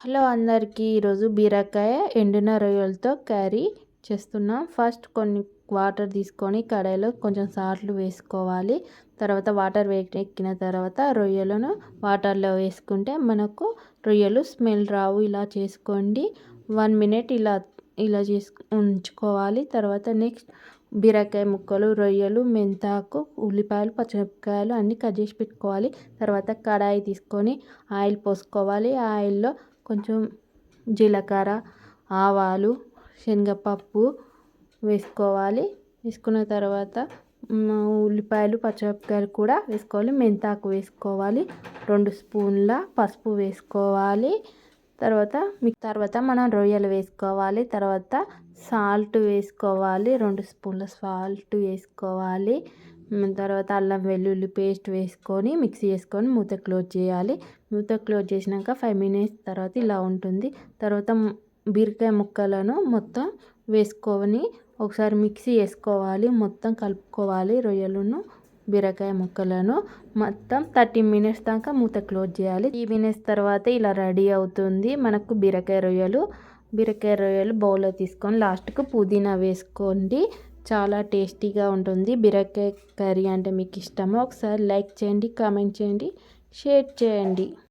Hello అందరికీ ఈరోజు బీరకాయ ఎండిన రొయ్యలతో కర్రీ చేస్తున్నాం. ఫస్ట్ కొన్ని వాటర్ తీసుకొని కడాయిలో కొంచెం సాల్ట్లు వేసుకోవాలి. తర్వాత వాటర్ ఎక్కిన తర్వాత రొయ్యలను వాటర్లో వేసుకుంటే మనకు రొయ్యలు స్మెల్ రావు. ఇలా చేసుకోండి. వన్ మినిట్ ఇలా ఇలా చేసు ఉంచుకోవాలి. తర్వాత నెక్స్ట్ బీరకాయ ముక్కలు రొయ్యలు మెంతాకు ఉల్లిపాయలు పచ్చిమిరపకాయలు అన్నీ కట్ చేసి పెట్టుకోవాలి. తర్వాత కడాయి తీసుకొని ఆయిల్ పోసుకోవాలి. ఆయిల్లో కొంచెం జీలకర్ర ఆవాలు శనగపప్పు వేసుకోవాలి. వేసుకున్న తర్వాత ఉల్లిపాయలు పచ్చిమిరపకాయలు కూడా వేసుకోవాలి. మెంతాకు వేసుకోవాలి. రెండు స్పూన్ల పసుపు వేసుకోవాలి. తర్వాత మిక్ తర్వాత మనం రొయ్యలు వేసుకోవాలి తర్వాత సాల్ట్ వేసుకోవాలి రెండు స్పూన్ల సాల్ట్ వేసుకోవాలి తర్వాత అల్లం వెల్లుల్లి పేస్ట్ వేసుకొని మిక్సీ చేసుకొని మూత క్లోజ్ చేయాలి. మూత క్లోజ్ చేసినాక ఫైవ్ మినిట్స్ తర్వాత ఇలా ఉంటుంది. తర్వాత బీరకాయ ముక్కలను మొత్తం వేసుకొని ఒకసారి మిక్సీ వేసుకోవాలి మొత్తం కలుపుకోవాలి రొయ్యలను. బీరకాయ ముక్కలను మొత్తం థర్టీ మినిట్స్ దాకా మూత క్లోజ్ చేయాలి. ఈ మినిట్స్ తర్వాత ఇలా రెడీ అవుతుంది మనకు బీరకాయ రొయ్యలు. బీరకాయ రొయ్యలు బౌల్లో తీసుకొని లాస్ట్కు పుదీనా వేసుకోండి. చాలా టేస్టీగా ఉంటుంది. బీరకాయ కర్రీ అంటే మీకు ఇష్టమో? ఒకసారి లైక్ చేయండి కామెంట్ చేయండి షేర్ చేయండి.